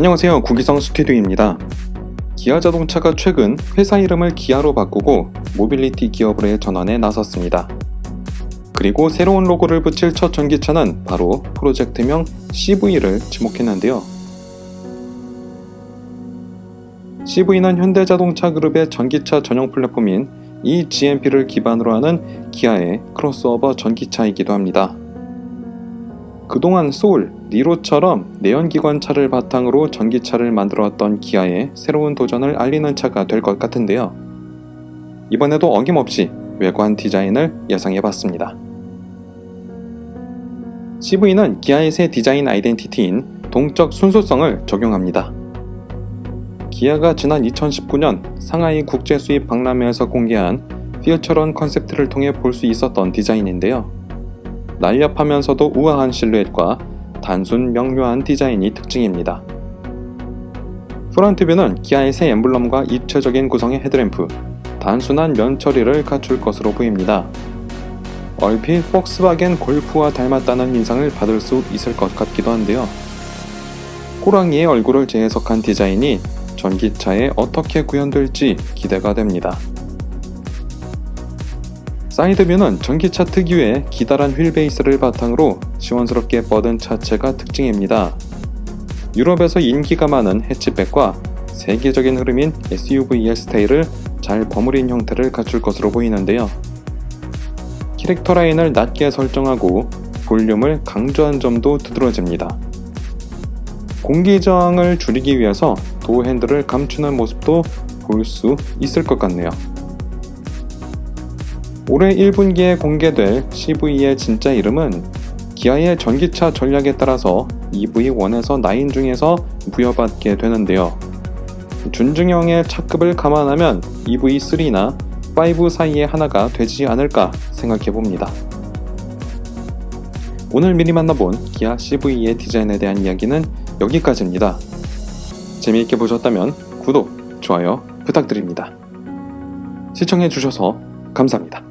안녕하세요. 구기성 스튜디오입니다. 기아 자동차가 최근 회사 이름을 기아로 바꾸고 모빌리티 기업으로의 전환에 나섰습니다. 그리고 새로운 로고를 붙일 첫 전기차는 바로 프로젝트명 CV를 지목했는데요. CV는 현대자동차 그룹의 전기차 전용 플랫폼인 이 GMP를 기반으로 하는 기아의 크로스오버 전기차이기도 합니다. 그동안 소울, 니로처럼 내연기관차를 바탕으로 전기차를 만들어왔던 기아의 새로운 도전을 알리는 차가 될 것 같은데요. 이번에도 어김없이 외관 디자인을 예상해봤습니다. CV는 기아의 새 디자인 아이덴티티인 동적 순수성을 적용합니다. 기아가 지난 2019년 상하이 국제 수입 박람회에서 공개한 퓨처런 컨셉트를 통해 볼 수 있었던 디자인인데요. 날렵하면서도 우아한 실루엣과 단순 명료한 디자인이 특징입니다. 프런트뷰는 기아의 새 엠블럼과 입체적인 구성의 헤드램프, 단순한 면 처리를 갖출 것으로 보입니다. 얼핏 폭스바겐 골프와 닮았다는 인상을 받을 수 있을 것 같기도 한데요. 호랑이의 얼굴을 재해석한 디자인이 전기차에 어떻게 구현될지 기대가 됩니다. 사이드뷰는 전기차 특유의 기다란 휠 베이스를 바탕으로 시원스럽게 뻗은 차체가 특징입니다. 유럽에서 인기가 많은 해치백과 세계적인 흐름인 SUV의 스타일을 잘 버무린 형태를 갖출 것으로 보이는데요. 캐릭터 라인을 낮게 설정하고 볼륨을 강조한 점도 두드러집니다. 공기 저항을 줄이기 위해서 도어 핸들을 감추는 모습도 볼 수 있을 것 같네요. 올해 1분기에 공개될 CV의 진짜 이름은 기아의 전기차 전략에 따라서 EV1에서 9 중에서 부여받게 되는데요. 준중형의 차급을 감안하면 EV3나 5 사이의 하나가 되지 않을까 생각해 봅니다. 오늘 미리 만나본 기아 CV의 디자인에 대한 이야기는 여기까지입니다. 재미있게 보셨다면 구독, 좋아요 부탁드립니다. 시청해주셔서 감사합니다.